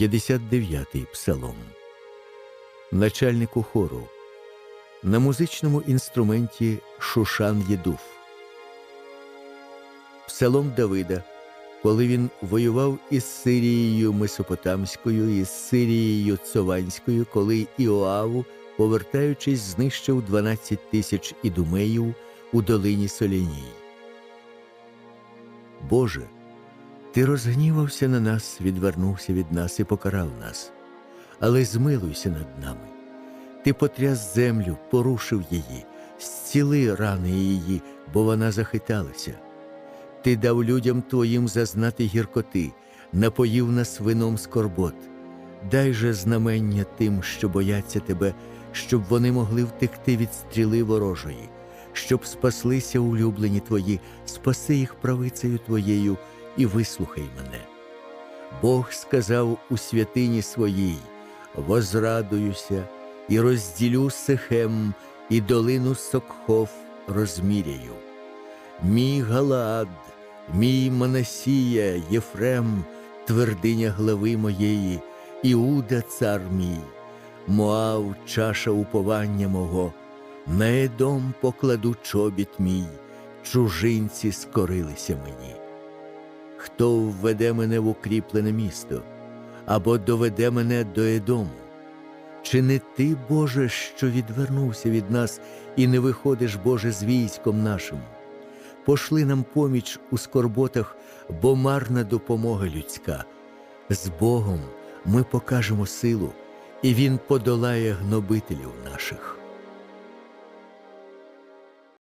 59-й псалом. Начальнику хору. На музичному інструменті Шушан Єдуф. Псалом Давида, коли він воював із Сирією Месопотамською, із Сирією Цованською, коли Іоаву, повертаючись, знищив 12 тисяч ідумеїв у долині Соляній. Боже, ти розгнівався на нас, відвернувся від нас і покарав нас, але змилуйся над нами. Ти потряс землю, порушив її, зціли рани її, бо вона захиталася. Ти дав людям твоїм зазнати гіркоти, напоїв нас вином скорбот. Дай же знамення тим, що бояться тебе, щоб вони могли втекти від стріли ворожої, щоб спаслися улюблені твої, спаси їх правицею твоєю і вислухай мене. Бог сказав у святині своїй: возрадуюся і розділю Сихем, і долину Сокхов розміряю. Мій Галаад, мій Манасія, Єфрем, твердиня глави моєї, Іуда цар мій, Моав, чаша уповання мого, на Едом покладу чобіт мій, чужинці скорилися мені. Хто введе мене в укріплене місто, або доведе мене до Едому? Чи не ти, Боже, що відвернувся від нас і не виходиш, Боже, з військом нашим? Пошли нам поміч у скорботах, бо марна допомога людська. З Богом ми покажемо силу, і Він подолає гнобителів наших.